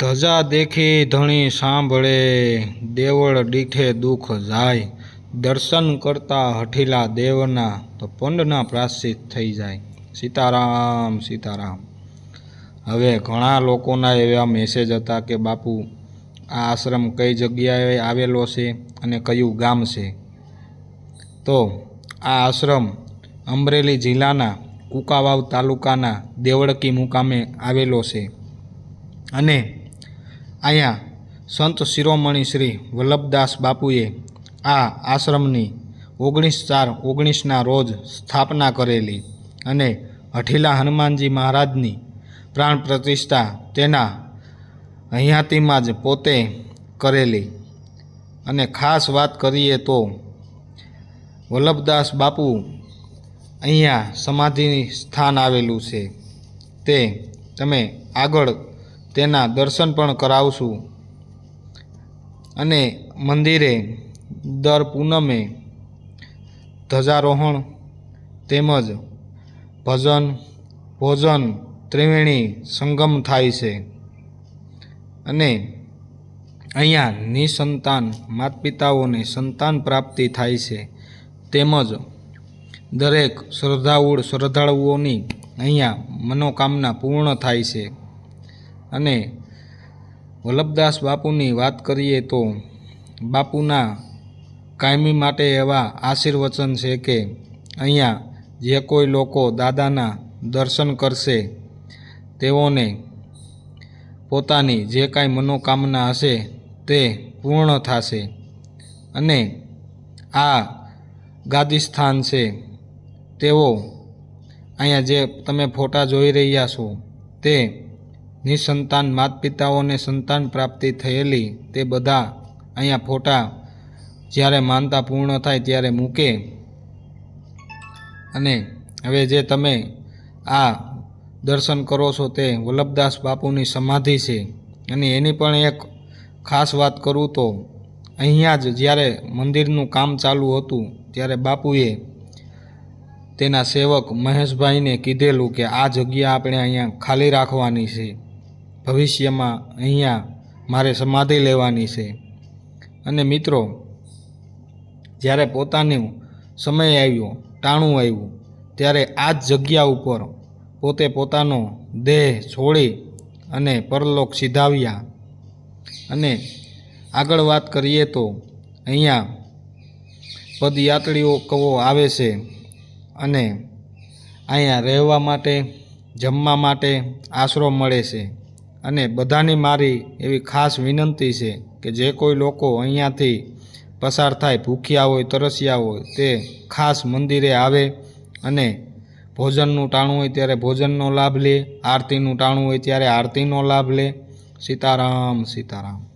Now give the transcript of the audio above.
ધજા દેખી ધણી સાંભળે, દેવળ દીઠે દુઃખ જાય. દર્શન કરતા હઠીલા દેવના તો પંડના પ્રાશ્ચિત થઈ જાય. સીતારામ સીતારામ. હવે ઘણા લોકોના એવા મેસેજ હતા કે, બાપુ, આ આશ્રમ કઈ જગ્યાએ આવેલો છે અને કયું ગામ છે? તો આ આશ્રમ અમરેલી જિલ્લાના કુકાવાવ તાલુકાના દેવળકી મુકામે આવેલો છે. અને અહીંયા સંત શિરોમણી શ્રી વલ્લભદાસ બાપુએ આ આશ્રમની ઓગણીસ ચાર ઓગણીસના રોજ સ્થાપના કરેલી અને હઠીલા હનુમાનજી મહારાજની પ્રાણ પ્રતિષ્ઠા તેના અહીંયાતીમાં જ પોતે કરેલી. અને ખાસ વાત કરીએ તો વલ્લભદાસ બાપુ અહીંયા સમાધિ સ્થાન આવેલું છે. તે તમે આગળ તેના દર્શન પણ કરાવશું અને મંદિરે દર પૂનમે ધ્વજારોહણ તેમજ ભજન, ભોજન, ત્રિવેણી સંગમ થાય છે. અને અહીંયા નિસંતાન માતા પિતાઓને સંતાન પ્રાપ્તિ થાય છે. તેમજ દરેક શ્રદ્ધાળુ શ્રદ્ધાળુઓની અહીંયા મનોકામના પૂર્ણ થાય છે. અને વલ્લભદાસ બાપુની વાત કરીએ તો બાપુના કાયમી માટે એવા આશીર્વચન છે કે અહીંયા જે કોઈ લોકો દાદાના દર્શન કરશે, તેઓને પોતાની જે કાંઈ મનોકામના હશે તે પૂર્ણ થશે. અને આ ગાદીસ્થાન છે, તેઓ અહીંયા જે તમે ફોટા જોઈ રહ્યા છો તે નિસંતાન માત પિતાઓને સંતાન પ્રાપ્તિ થયેલી તે બધા અહીંયા ફોટા જ્યારે માનતા પૂર્ણ થાય ત્યારે મૂકે. અને હવે જે તમે આ દર્શન કરો છો તે વલ્લભદાસ બાપુની સમાધિ છે. અને એની પણ એક ખાસ વાત કરું તો અહીંયા જ જ્યારે મંદિરનું કામ ચાલુ હતું ત્યારે બાપુએ તેના સેવક મહેશભાઈને કીધેલું કે આ જગ્યા આપણે અહીંયા ખાલી રાખવાની છે. ભવિષ્યમાં અહીંયા મારે સમાધિ લેવાની છે. અને મિત્રો, જ્યારે પોતાનું સમય આવ્યો, ટાણું આવ્યું, ત્યારે આ જ જગ્યા ઉપર પોતે પોતાનો દેહ છોડી અને પરલોક સિધાવ્યા. અને આગળ વાત કરીએ તો અહીંયા પદયાત્રીઓ કવો આવે છે અને અહીંયા રહેવા માટે, જમવા માટે આશરો મળે છે. અને બધાની મારી એવી ખાસ વિનંતી છે કે જે કોઈ લોકો અહીંયાથી પસાર થાય, ભૂખ્યા હોય, તરસ્યા હોય, તે ખાસ મંદિરે આવે અને ભોજનનું ટાણું હોય ત્યારે ભોજનનો લાભ લે, આરતીનું ટાણું હોય ત્યારે આરતીનો લાભ લે. સીતારામ સીતારામ.